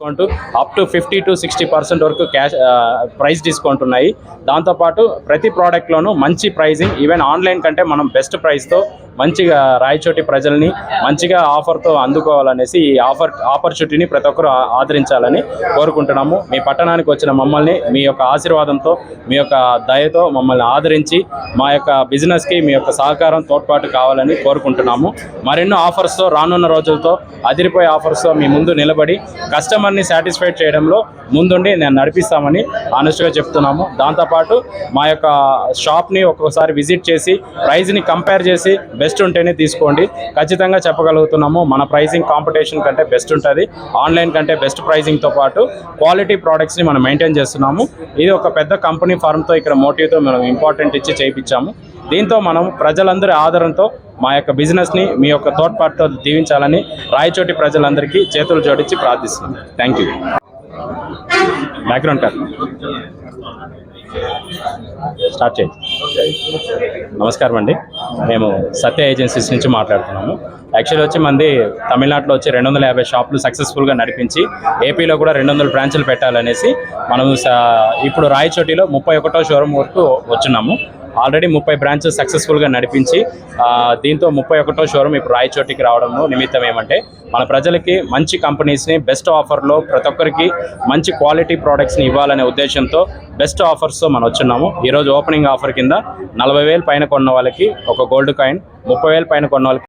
Discount up to fifty to sixty percent వరకు cash price discount ఉన్నాయి. దాంతోపాటు ప్రతి ప్రోడక్ట్లోనూ మంచి ప్రైజింగ్ ఈవెన్ ఆన్లైన్ కంటే మనం బెస్ట్ ప్రైస్తో మంచిగా రాయచోటి ప్రజల్ని మంచిగా ఆఫర్తో అందుకోవాలనేసి ఈ ఆఫర్ ఆపర్చునిటీని ప్రతి ఒక్కరూ ఆదరించాలని కోరుకుంటున్నాము. మీ పట్టణానికి వచ్చిన మమ్మల్ని మీ యొక్క ఆశీర్వాదంతో మీ యొక్క దయతో మమ్మల్ని ఆదరించి మా యొక్క బిజినెస్కి మీ యొక్క సహకారం తోడ్పాటు కావాలని కోరుకుంటున్నాము. మరెన్నో ఆఫర్స్తో రానున్న రోజులతో అదిరిపోయే ఆఫర్స్తో మీ ముందు నిలబడి కస్టమర్ని సాటిస్ఫైడ్ చేయడంలో ముందుండి నేను నడిపిస్తామని ఆనెస్ట్గా చెప్తున్నాము. దాంతోపాటు మా యొక్క షాప్ని ఒక్కొక్కసారి విజిట్ చేసి ప్రైజ్ని కంపేర్ చేసి బెస్ట్ ఉంటేనే తీసుకోండి. ఖచ్చితంగా చెప్పగలుగుతున్నాము మన ప్రైసింగ్ కాంపిటీషన్ కంటే బెస్ట్ ఉంటుంది. ఆన్లైన్ కంటే బెస్ట్ ప్రైసింగ్తో పాటు క్వాలిటీ ప్రోడక్ట్స్ని మనం మెయింటైన్ చేస్తున్నాము. ఇది ఒక పెద్ద కంపెనీ ఫార్మ్తో ఇక్కడ మోటివ్తో మనం ఇంపార్టెంట్ ఇచ్చి చేయించాము. దీంతో మనం ప్రజలందరి ఆదరణతో మా యొక్క బిజినెస్ని మీ యొక్క తోడ్పాటుతో దీవించాలని రాయచోటి ప్రజలందరికీ చేతులు జోడించి ప్రార్థిస్తున్నాం. Thank you background cut start చేయండి నమస్కారం అండి. మేము సత్య ఏజెన్సీస్ నుంచి మాట్లాడుతున్నాము. యాక్చువల్లీ వచ్చి మంది తమిళనాడులో వచ్చి రెండు వందల యాభై షాపులు సక్సెస్ఫుల్గా నడిపించి ఏపీలో కూడా రెండు వందల బ్రాంచులు పెట్టాలనేసి మనం ఇప్పుడు రాయచోటిలో ముప్పై ఒకటో షోరూమ్ వరకు వచ్చున్నాము ఆల్రెడీ ముప్పై బ్రాంచెస్ సక్సెస్ఫుల్గా నడిపించి దీంతో ముప్పై ఒకటో షోరూమ్ ఇప్పుడు రాయచోటికి రావడం నిమిత్తం ఏమంటే మన ప్రజలకి మంచి కంపెనీస్ని బెస్ట్ ఆఫర్లో ప్రతి ఒక్కరికి మంచి క్వాలిటీ ప్రోడక్ట్స్ని ఇవ్వాలనే ఉద్దేశంతో బెస్ట్ ఆఫర్స్తో మనం వచ్చున్నాము. ఈరోజు ఓపెనింగ్ ఆఫర్ కింద నలభై వేలు పైన కొన్న వాళ్ళకి ఒక గోల్డ్ కాయిన్ ముప్పై వేలు పైన కొన్న వాళ్ళకి